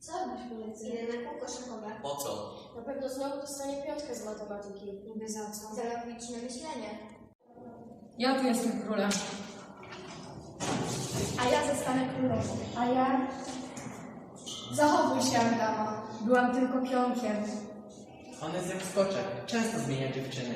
Co robisz po? Idę na kółko szachowe. Po co? Na pewno znowu dostanie piątkę z matematyki. Niby za co? Za logiczne myślenie. Ja tu jestem królem. A ja zostanę królową. A ja... Zachowuj się, Adama. Byłam tylko pionkiem. On jest jak skoczek. Często zmienia dziewczyny.